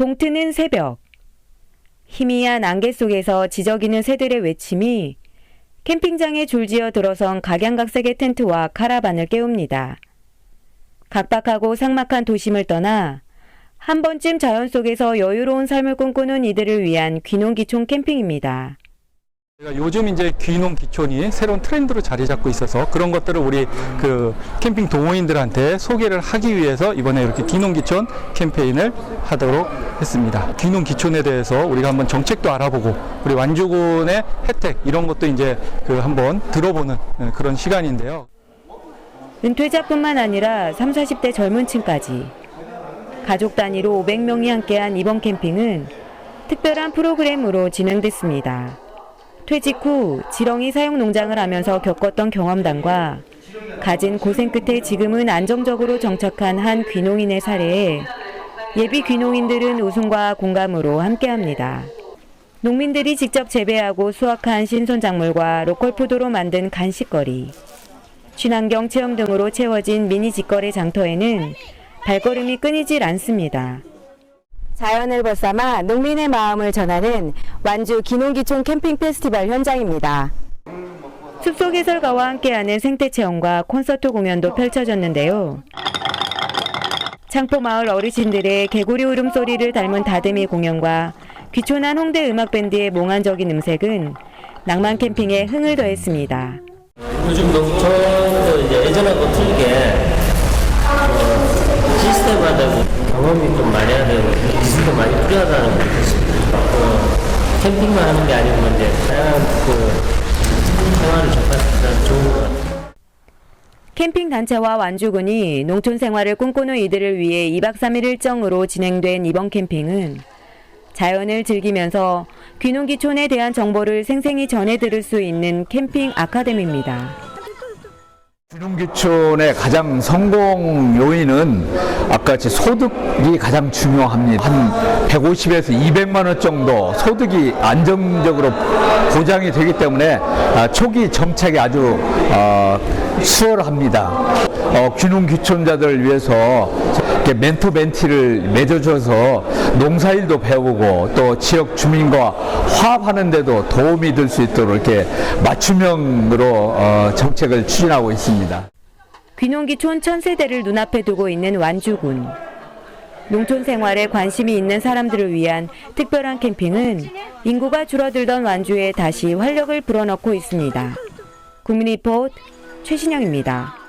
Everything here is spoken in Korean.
동트는 새벽. 희미한 안개 속에서 지저귀는 새들의 외침이 캠핑장에 줄지어 들어선 각양각색의 텐트와 카라반을 깨웁니다. 각박하고 삭막한 도심을 떠나 한 번쯤 자연 속에서 여유로운 삶을 꿈꾸는 이들을 위한 귀농귀촌 캠핑입니다. 요즘 이제 귀농 귀촌이 새로운 트렌드로 자리 잡고 있어서 그런 것들을 우리 그 캠핑 동호인들한테 소개를 하기 위해서 이번에 이렇게 귀농 귀촌 캠페인을 하도록 했습니다. 귀농 귀촌에 대해서 우리가 한번 정책도 알아보고 우리 완주군의 혜택 이런 것도 이제 그 한번 들어보는 예, 그런 시간인데요. 은퇴자뿐만 아니라 3, 40대 젊은 층까지 가족 단위로 500명이 함께한 이번 캠핑은 특별한 프로그램으로 진행됐습니다. 퇴직 후 지렁이 사용 농장을 하면서 겪었던 경험담과 가진 고생 끝에 지금은 안정적으로 정착한 한 귀농인의 사례에 예비 귀농인들은 웃음과 공감으로 함께합니다. 농민들이 직접 재배하고 수확한 신선 작물과 로컬 푸드로 만든 간식거리, 친환경 체험 등으로 채워진 미니 직거래 장터에는 발걸음이 끊이질 않습니다. 자연을 벗삼아 농민의 마음을 전하는 완주 기농기촌 캠핑 페스티벌 현장입니다. 숲속 해설가와 함께하는 생태 체험과 콘서트 공연도 펼쳐졌는데요. 창포 마을 어르신들의 개구리 울음소리를 닮은 다듬이 공연과 귀촌한 홍대 음악밴드의 몽환적인 음색은 낭만 캠핑에 흥을 더했습니다. 요즘 농촌도 이제 예전하고 틀리게 어, 시스템화되고 경험이 좀 많이 해야 되고 기술도 많이 필요하다는 걸 느꼈습니다. 어, 캠핑만 하는 게 아니고 이제 다양한 그 생활을 접할 수 좋은 것 같아요. 캠핑 단체와 완주군이 농촌 생활을 꿈꾸는 이들을 위해 2박 3일 일정으로 진행된 이번 캠핑은 자연을 즐기면서 귀농귀촌에 대한 정보를 생생히 전해 들을 수 있는 캠핑 아카데미입니다. 귀농귀촌의 가장 성공 요인은 아까 같이 소득이 가장 중요합니다. 한 150에서 200만 원 정도 소득이 안정적으로 보장이 되기 때문에 아, 초기 정착이 아주 어, 수월합니다. 어, 귀농 귀촌자들을 위해서 이렇게 멘토 멘티를 맺어줘서 농사일도 배우고 또 지역 주민과 화합하는 데도 도움이 될 수 있도록 이렇게 맞춤형으로 어, 정책을 추진하고 있습니다. 귀농귀촌 천세대를 눈앞에 두고 있는 완주군. 농촌 생활에 관심이 있는 사람들을 위한 특별한 캠핑은 인구가 줄어들던 완주에 다시 활력을 불어넣고 있습니다. 국민리포트 최신영입니다.